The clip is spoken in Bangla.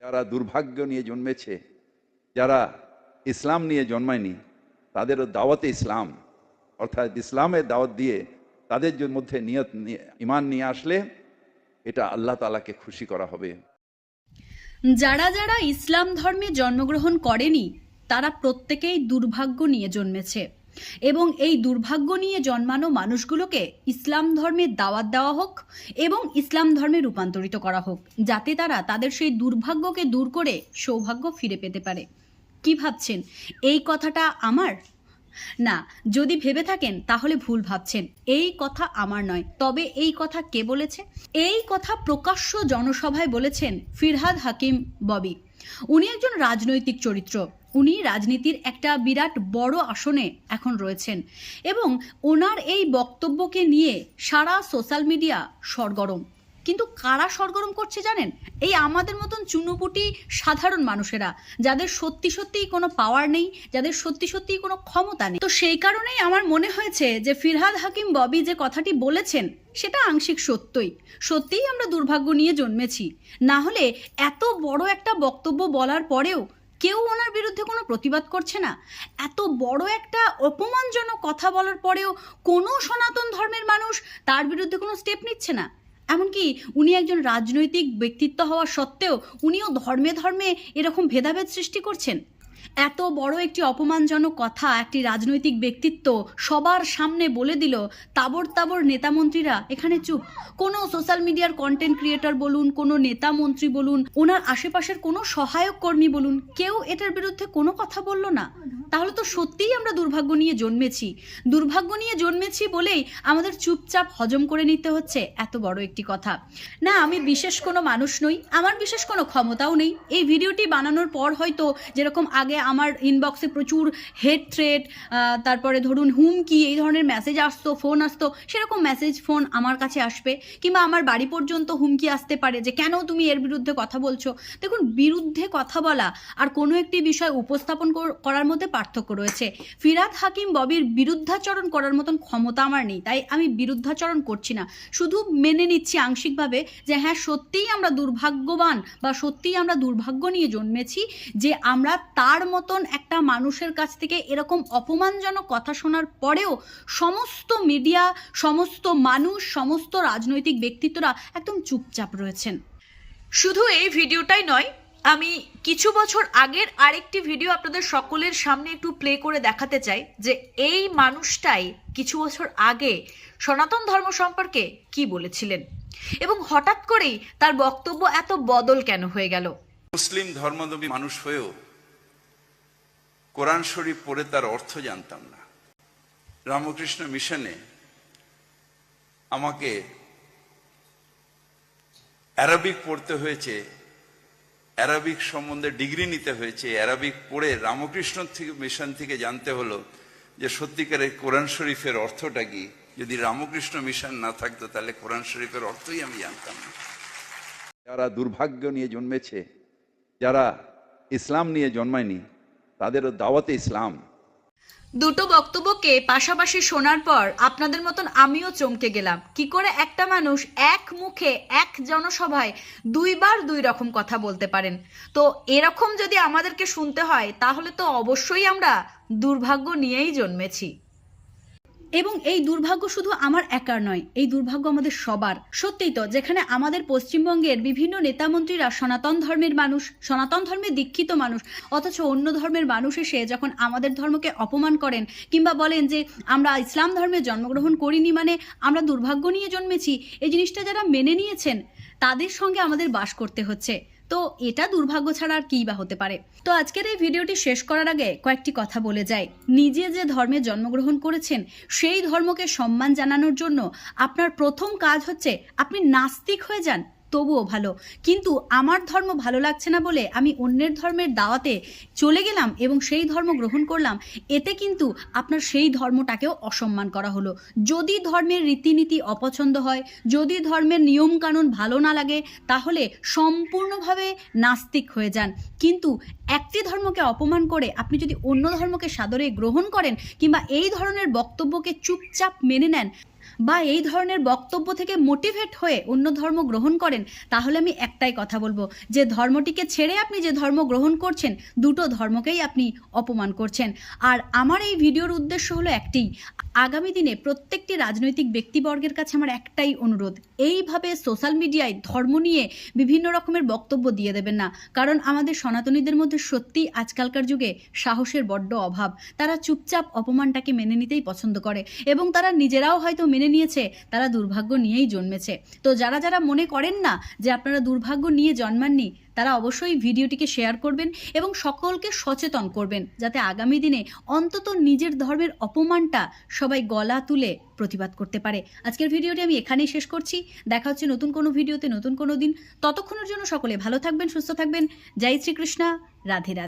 যারা দুর্ভাগ্য নিয়ে জন্মেছে, যারা ইসলাম নিয়ে জন্মায়নি, তাদেরও দাওয়াতে ইসলাম। অর্থাৎ ইসলামের দাওয়াত দিয়ে তাদের মধ্যে নিয়ত নিয়ে- ইমান নিয়ে আসলে এটা আল্লাহ তালাকে খুশি করা হবে। যারা যারা ইসলাম ধর্মে জন্মগ্রহণ করেনি, তারা প্রত্যেকেই দুর্ভাগ্য নিয়ে জন্মেছে। এবং এই দুর্ভাগ্য নিয়ে জন্মানো মানুষগুলোকে ইসলাম ধর্মের দাওয়াত দেওয়া হোক এবং ইসলাম ধর্মে রূপান্তরিত করা হোক, যাতে তারা তাদের সেই দুর্ভাগ্যকে দূর করে সৌভাগ্য ফিরে পেতে পারে। কি ভাবছেন? এই কথাটা আমার? না, যদি ভেবে থাকেন তাহলে ভুল ভাবছেন। এই কথা আমার নয়। তবে এই কথা কে বলেছে? এই কথা প্রকাশ্য জনসভায় বলেছেন ফিরহাদ হাকিম ববি। উনি একজন রাজনৈতিক চরিত্র। উনি রাজনীতির একটা বিরাট বড় আসনে এখন রয়েছেন এবং ওনার এই বক্তব্যকে নিয়ে সারা সোশ্যাল মিডিয়া সরগরম। কিন্তু কারা সরগরম করছে জানেন? এই আমাদের মতন চুনোপুটি সাধারণ মানুষেরা, যাদের সত্যি সত্যিই কোনো পাওয়ার নেই, যাদের সত্যি সত্যিই কোনো ক্ষমতা নেই। তো সেই কারণেই আমার মনে হয়েছে যে ফিরহাদ হাকিম ববি যে কথাটি বলেছেন, সেটা আংশিক সত্যই। সত্যিই আমরা দুর্ভাগ্য নিয়ে জন্মেছি। না হলে এত বড় একটা বক্তব্য বলার পরেও কেউ ওনার বিরুদ্ধে কোনো প্রতিবাদ করছে না। এত বড় একটা অপমানজনক কথা বলার পরেও কোনো সনাতন ধর্মের মানুষ তার বিরুদ্ধে কোনো স্টেপ নিচ্ছে না। এমনকি উনি একজন রাজনৈতিক ব্যক্তিত্ব হওয়া সত্ত্বেও উনিও ধর্মে ধর্মে এরকম ভেদাভেদ সৃষ্টি করছেন। এত বড় একটি অপমানজনক কথা একটি রাজনৈতিক ব্যক্তিত্ব সবার সামনে বলে দিল, তাবড় তাবর নেতামন্ত্রীরা এখানে চুপ। কোনো সোশ্যাল মিডিয়ার কন্টেন্ট ক্রিয়েটর বলুন, কোনো নেতা মন্ত্রী বলুন, ওনার আশেপাশের কোনো সহায়ক কর্মী বলুন, কেউ এটার বিরুদ্ধে কোনো কথা বলল না। তাহলে তো সত্যিই আমরা দুর্ভাগ্য নিয়ে জন্মেছি। দুর্ভাগ্য নিয়ে জন্মেছি বলেই আমাদের চুপচাপ হজম করে নিতে হচ্ছে এত বড় একটি কথা। না, আমি বিশেষ কোনো মানুষ নই, আমার বিশেষ কোনো ক্ষমতাও নেই। এই ভিডিওটি বানানোর পর হয়তো যেরকম আগে আমার ইনবক্সে প্রচুর হেড থ্রেড তারপরে ধরুন হুমকি, এই ধরনের মেসেজ আসতো ফোন আসতো, সেরকম মেসেজ ফোন আমার কাছে আসবে। কিংবা আমার বাড়ি পর্যন্ত হুমকি আসতে পারে যে, কেন তুমি এর বিরুদ্ধে কথা বলছো? দেখুন, বিরুদ্ধে কথা বলা আর কোনো একটি বিষয় উপস্থাপন করার মধ্যে পার্থক্য রয়েছে। ফিরাদ হাকিম ববির বিরুদ্ধাচরণ করার মতন ক্ষমতা আমার নেই, তাই আমি বিরুদ্ধাচরণ করছি না। শুধু মেনে নিচ্ছি আংশিকভাবে যে হ্যাঁ সত্যিই আমরা দুর্ভাগ্যবান বা সত্যিই আমরা দুর্ভাগ্য নিয়ে জন্মেছি যে, আমরা তার মতন একটা মানুষের কাছ থেকে এরকম অপমানজনক কথা শোনার পরেও সমস্ত মিডিয়া, সমস্ত মানুষ, সমস্ত রাজনৈতিক ব্যক্তিত্বরা একদম চুপচাপ রয়েছেন। শুধু এই ভিডিওটাই নয় আমি কিছু বছর আগের আরেকটি ভিডিও আপনাদের সকলের সামনে একটু প্লে করে দেখাতে চাই যে এই মানুষটাই কিছু বছর আগে সনাতন ধর্ম সম্পর্কে কি বলেছিলেন? এবং হঠাৎ করেই তার বক্তব্য এত বদল কেন হয়ে গেল? মুসলিম ধর্মদবী মানুষ হয়েও কোরআন শরীফ পড়ে তার অর্থ জানতাম না। রামকৃষ্ণ মিশনে আমাকে অ্যারাবিক পড়তে হয়েছে। অ্যারাবিক সম্বন্ধে ডিগ্রি নিতে হয়েছে। অ্যারাবিক পড়ে রামকৃষ্ণ থেকে মিশন থেকে জানতে হলো যে সত্যিকারের কোরআন শরীফের অর্থটা কি। যদি রামকৃষ্ণ মিশন না থাকতো, তাহলে কোরআন শরীফের অর্থই আমি জানতাম না। যারা দুর্ভাগ্য নিয়ে জন্মেছে, যারা ইসলাম নিয়ে জন্মায়নি, তাদেরও দাওয়াতে ইসলাম। দুটো বক্তব্যকে পাশাপাশি শোনার পর আপনাদের মতন আমিও চমকে গেলাম। কি করে একটা মানুষ এক মুখে, এক জনসভায় দুইবার দুই রকম কথা বলতে পারেন? তো এরকম যদি আমাদেরকে শুনতে হয়, তাহলে তো অবশ্যই আমরা দুর্ভাগ্য নিয়েই জন্মেছি। এবং এই দুর্ভাগ্য শুধু আমার একার নয়, এই দুর্ভাগ্য আমাদের সবার। সত্যিই তো, যেখানে আমাদের পশ্চিমবঙ্গের বিভিন্ন নেতামন্ত্রীরা সনাতন ধর্মের মানুষ, সনাতন ধর্মে দীক্ষিত মানুষ, অথচ অন্য ধর্মের মানুষ এসে যখন আমাদের ধর্মকে অপমান করেন কিংবা বলেন যে, আমরা ইসলাম ধর্মে জন্মগ্রহণ করিনি মানে আমরা দুর্ভাগ্য নিয়ে জন্মেছি এই জিনিসটা যারা মেনে নিয়েছেন, তাদের সঙ্গে আমাদের বাস করতে হচ্ছে। তো এটা দুর্ভাগ্য ছাড়া আর কী বা হতে পারে? তো আজকের এই ভিডিওটি শেষ করার আগে কয়েকটি কথা বলে যাই। নিজে যে ধর্মে জন্মগ্রহণ করেছেন, সেই ধর্মকে সম্মান জানানোর জন্য আপনার প্রথম কাজ হচ্ছে আপনি নাস্তিক হয়ে যান। তবুও ভালো। কিন্তু আমার ধর্ম ভালো লাগছে না বলে আমি অন্যের ধর্মের দাওয়াতে চলে গেলাম এবং সেই ধর্ম গ্রহণ করলাম, এতে কিন্তু আপনার সেই ধর্মটাকেও অসম্মান করা হলো। যদি ধর্মের রীতিনীতি অপছন্দ হয়, যদি ধর্মের নিয়মকানুন ভালো না লাগে, তাহলে সম্পূর্ণভাবে নাস্তিক হয়ে যান। কিন্তু একটি ধর্মকে অপমান করে আপনি যদি অন্য ধর্মকে সাদরে গ্রহণ করেন কিংবা এই ধরনের বক্তব্যকে চুপচাপ মেনে নেন বা এই ধরনের বক্তব্য থেকে মোটিভেট হয়ে অন্য ধর্ম গ্রহণ করেন, তাহলে আমি একটাই কথা বলব, যে ধর্মটিকে ছেড়ে আপনি যে ধর্ম গ্রহণ করছেন, দুটো ধর্মকেই আপনি অপমান করছেন। আর আমার এই ভিডিওর উদ্দেশ্য হলো একটি, আগামী দিনে প্রত্যেকটি রাজনৈতিক ব্যক্তিবর্গের কাছে আমার একটাই অনুরোধ, এইভাবে সোশ্যাল মিডিয়ায় ধর্ম নিয়ে বিভিন্ন রকমের বক্তব্য দিয়ে দেবেন না। কারণ আমাদের সনাতনীদের মধ্যে সত্যি আজকালকার যুগে সাহসের বড্ড অভাব, তারা চুপচাপ অপমানটাকে মেনে নিতেই পছন্দ করে এবং তারা নিজেরাও হয়তো নিয়েছে, তারা দুর্ভাগ্য নিয়েই জন্মেছে। তো যারা যারা মনে করেন না যে আপনারা দুর্ভাগ্য নিয়ে জন্মাননি, তারা অবশ্যই ভিডিওটিকে শেয়ার করবেন এবং সকলকে সচেতন করবেন, যাতে আগামী দিনে অন্তত নিজের ধর্মের অপমানটা সবাই গলা তুলে প্রতিবাদ করতে পারে। আজকের ভিডিওটি আমি এখানেই শেষ করছি। দেখা হচ্ছে নতুন কোনো ভিডিওতে নতুন কোনো দিন। ততক্ষণের জন্য সকলে ভালো থাকবেন, সুস্থ থাকবেন। জয় শ্রীকৃষ্ণা, রাধে রাধে।